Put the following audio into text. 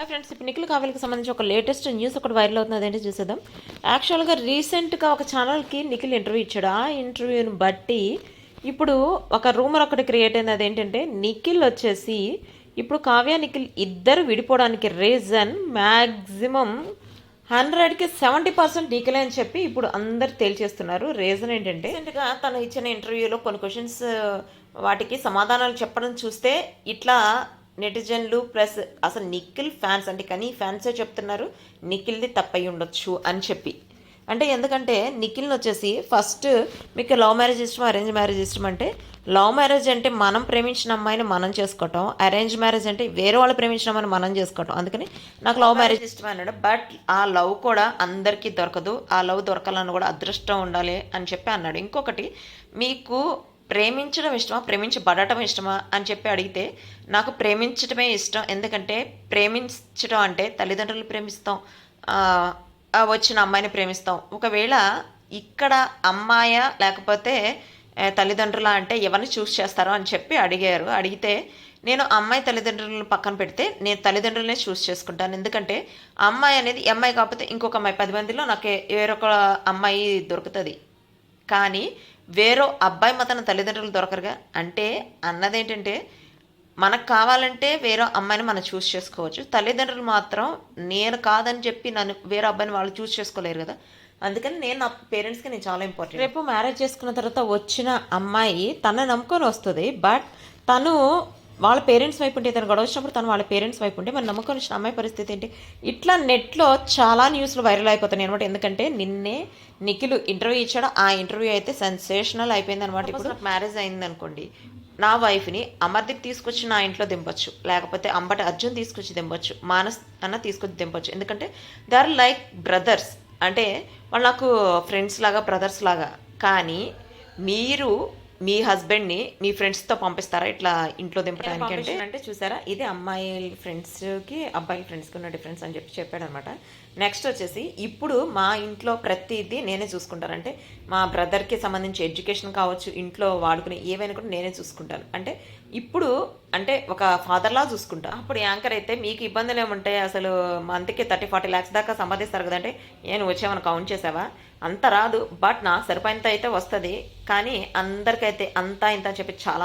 Hi friends ఇప్పుడు నిఖిల్ కావ్యకి సంబంధించి ఒక లేటెస్ట్ న్యూస్ ఒకటి వైరల్ అవుతుంది అదేంటి చూసేద్దాం. యాక్చువల్గా రీసెంట్గా ఒక ఛానల్కి నిఖిల్ ఇంటర్వ్యూ ఇచ్చాడు. ఆ ఇంటర్వ్యూని బట్టి ఇప్పుడు ఒక రూమర్ ఒకటి క్రియేట్ అయింది అదేంటంటే నిఖిల్ వచ్చేసి ఇప్పుడు కావ్య నిఖిల్ ఇద్దరు విడిపోవడానికి రీజన్ మ్యాక్సిమం హండ్రెడ్కి సెవెంటీ పర్సెంట్ నిఖిలే అని చెప్పి ఇప్పుడు అందరు తేల్చేస్తున్నారు. రీజన్ ఏంటంటే రీసెంట్గా తను ఇచ్చిన ఇంటర్వ్యూలో కొన్ని క్వశ్చన్స్ వాటికి సమాధానాలు చెప్పడం చూస్తే ఇట్లా నెటిజన్లు ప్లస్ అసలు నిఖిల్ ఫ్యాన్స్ అంటే కానీ ఫ్యాన్సే చెప్తున్నారు నిఖిల్ది తప్పయి ఉండొచ్చు అని చెప్పి. అంటే ఎందుకంటే నిఖిల్ని వచ్చేసి ఫస్ట్ మీకు లవ్ మ్యారేజ్ ఇష్టం అరేంజ్ మ్యారేజ్ ఇష్టం అంటే లవ్ మ్యారేజ్ అంటే మనం ప్రేమించిన అమ్మాయిని మనం చేసుకోవటం అరేంజ్ మ్యారేజ్ అంటే వేరే వాళ్ళు ప్రేమించిన అమ్మాయిని మనం చేసుకోవటం. అందుకని నాకు లవ్ మ్యారేజ్ ఇష్టం అన్నాడు. బట్ ఆ లవ్ కూడా అందరికీ దొరకదు. ఆ లవ్ దొరకాలని కూడా అదృష్టం ఉండాలి అని చెప్పి అన్నాడు. ఇంకొకటి మీకు ప్రేమించడం ఇష్టమా? ప్రేమించబడటం ఇష్టమా? అని చెప్పి అడిగితే నాకు ప్రేమించడమే ఇష్టం. ఎందుకంటే ప్రేమించడం అంటే తల్లిదండ్రులు ప్రేమిస్తాం వచ్చిన అమ్మాయిని ప్రేమిస్తాం. ఒకవేళ ఇక్కడ అమ్మాయ లేకపోతే తల్లిదండ్రులా అంటే ఎవరిని చూస్ చేస్తారో అని చెప్పి అడిగారు. అడిగితే నేను అమ్మాయి తల్లిదండ్రులను పక్కన పెడితే నేను తల్లిదండ్రులనే చూస్ చేసుకుంటాను. ఎందుకంటే అమ్మాయి అనేది అమ్మాయి కాకపోతే ఇంకొక అమ్మాయి. పది మందిలో నాకు వేరొక అమ్మాయి దొరుకుతుంది. కానీ వేరో అబ్బాయి మతన తల్లిదండ్రులు దొరకరుగా. అంటే అన్నదేంటంటే మనకు కావాలంటే వేరే అమ్మాయిని మనం చూస్ చేసుకోవచ్చు. తల్లిదండ్రులు మాత్రం నేను కాదని చెప్పి నన్ను వేరే అబ్బాయిని వాళ్ళు చూస్ చేసుకోలేరు కదా. అందుకని నేను నా పేరెంట్స్కి నేను చాలా ఇంపార్టెంట్. రేపు మ్యారేజ్ చేసుకున్న తర్వాత వచ్చిన అమ్మాయి తన నమ్ముకొని వస్తుంది. బట్ తను వాళ్ళ పేరెంట్స్ వైపు ఉంటే తను గొడవ వచ్చినప్పుడు తను వాళ్ళ పేరెంట్స్ వైపు ఉంటే మరి నమ్మకం వచ్చిన అమ్మాయి పరిస్థితి ఏంటి? ఇట్లా నెట్లో చాలా న్యూస్లు వైరల్ అయిపోతున్నాయి అనమాట ఎందుకంటే నిన్నే నిఖిల్ ఇంటర్వ్యూ ఇచ్చాడు. ఆ ఇంటర్వ్యూ అయితే సెన్సేషనల్ అయిపోయింది అనమాట ఇప్పుడు మ్యారేజ్ అయింది అనుకోండి నా వైఫ్ని అమర్దీప్ తీసుకొచ్చి నా ఇంట్లో దింపొచ్చు. లేకపోతే అంబటి అర్జున్ తీసుకొచ్చి దింపొచ్చు. మానస్ అన్న తీసుకొచ్చి దింపొచ్చు. ఎందుకంటే దే ఆర్ లైక్ బ్రదర్స్ అంటే వాళ్ళు నాకు ఫ్రెండ్స్ లాగా బ్రదర్స్ లాగా. కానీ మీరు మీ హస్బెండ్ని మీ ఫ్రెండ్స్తో పంపిస్తారా? ఇట్లా ఇంట్లో దింపడానికి అంటే? అంటే చూసారా? ఇది అమ్మాయి ఫ్రెండ్స్కి అబ్బాయి ఫ్రెండ్స్కి ఉన్న డిఫరెన్స్ అని చెప్పి చెప్పాడు అనమాట నెక్స్ట్ వచ్చేసి ఇప్పుడు మా ఇంట్లో ప్రతిదీ నేనే చూసుకుంటాను అంటే మా బ్రదర్కి సంబంధించి ఎడ్యుకేషన్ కావచ్చు ఇంట్లో వాడుకునే ఏవైనా కూడా నేనే చూసుకుంటాను. అంటే ఇప్పుడు అంటే ఒక ఫాదర్లా చూసుకుంటా. అప్పుడు యాంకర్ అయితే మీకు ఇబ్బందులు ఏముంటాయి? అసలు మంత్కి థర్టీ ఫార్టీ ల్యాక్స్ దాకా సంపాదిస్తారు కదంటే నేను వచ్చేమని కౌంట్ చేసావా? అంత రాదు బట్ నాకు సరిపోయినంత అయితే వస్తుంది. కానీ అందరికైతే అంతా ఇంత అని చెప్పి చాలా